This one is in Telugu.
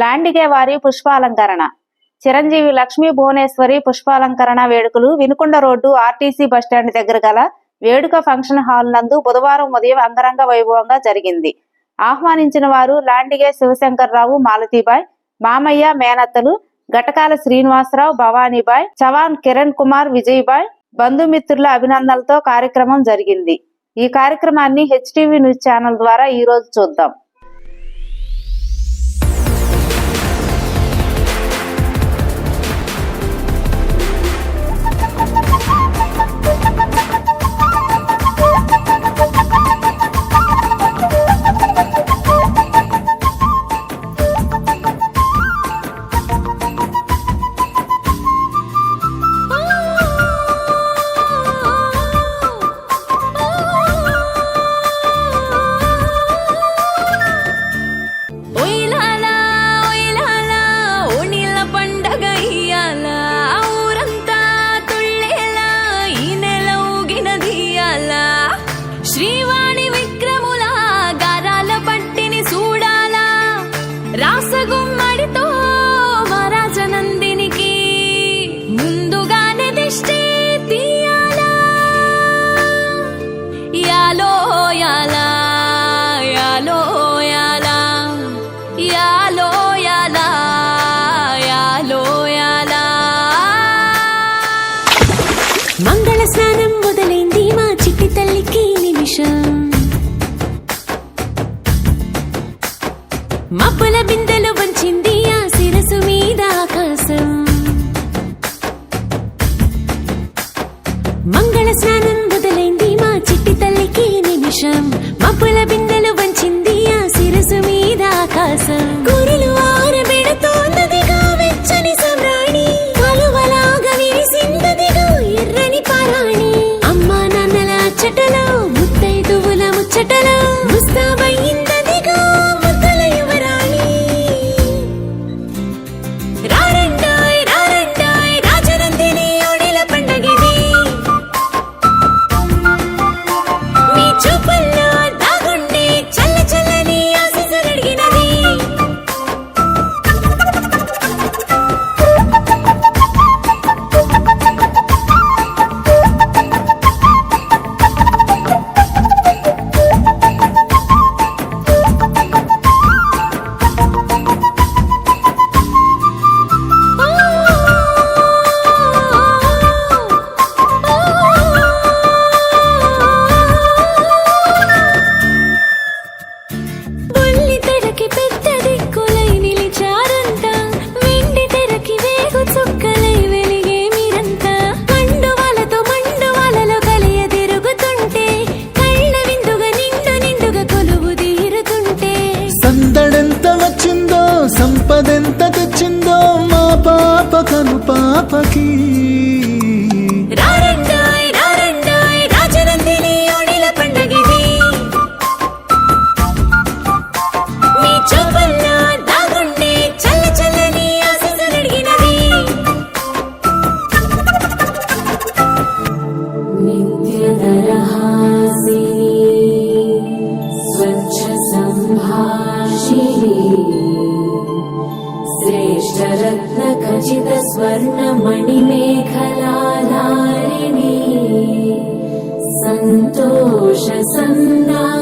లాండిగే వారి పుష్పాలంకరణ. చిరంజీవి లక్ష్మీ భువనేశ్వరి పుష్పాలంకరణ వేడుకలు వినుకొండ రోడ్డు ఆర్టీసీ బస్టాండ్ దగ్గర గల వేడుక ఫంక్షన్ హాల్ నందు బుధవారం ఉదయం అంగరంగ వైభవంగా జరిగింది. ఆహ్వానించిన వారు లాండిగే శివశంకర్రావు మాలతీబాయ్ మామయ్య మేనత్తలు ఘటకాల శ్రీనివాసరావు భవానీబాయ్ చవాన్ కిరణ్ కుమార్ విజయ్బాయ్ బంధుమిత్రుల అభినందనలతో కార్యక్రమం జరిగింది. ఈ కార్యక్రమాన్ని హెచ్టీవీ న్యూస్ ఛానల్ ద్వారా ఈ రోజు చూద్దాం. రాసగుమ్మడితో మహారాజనందినికి ముందుగానే దిష్టి తీయాలా? యాలో యాలా యాలో యాలా యాలో యాలా యాలో యాలా. మంగళ స్నానం aqui. सम्भाषिणी श्रेष्ठरत्नखचित स्वर्णमणिमेखलाधारिणी सन्तोष सन्दायिनी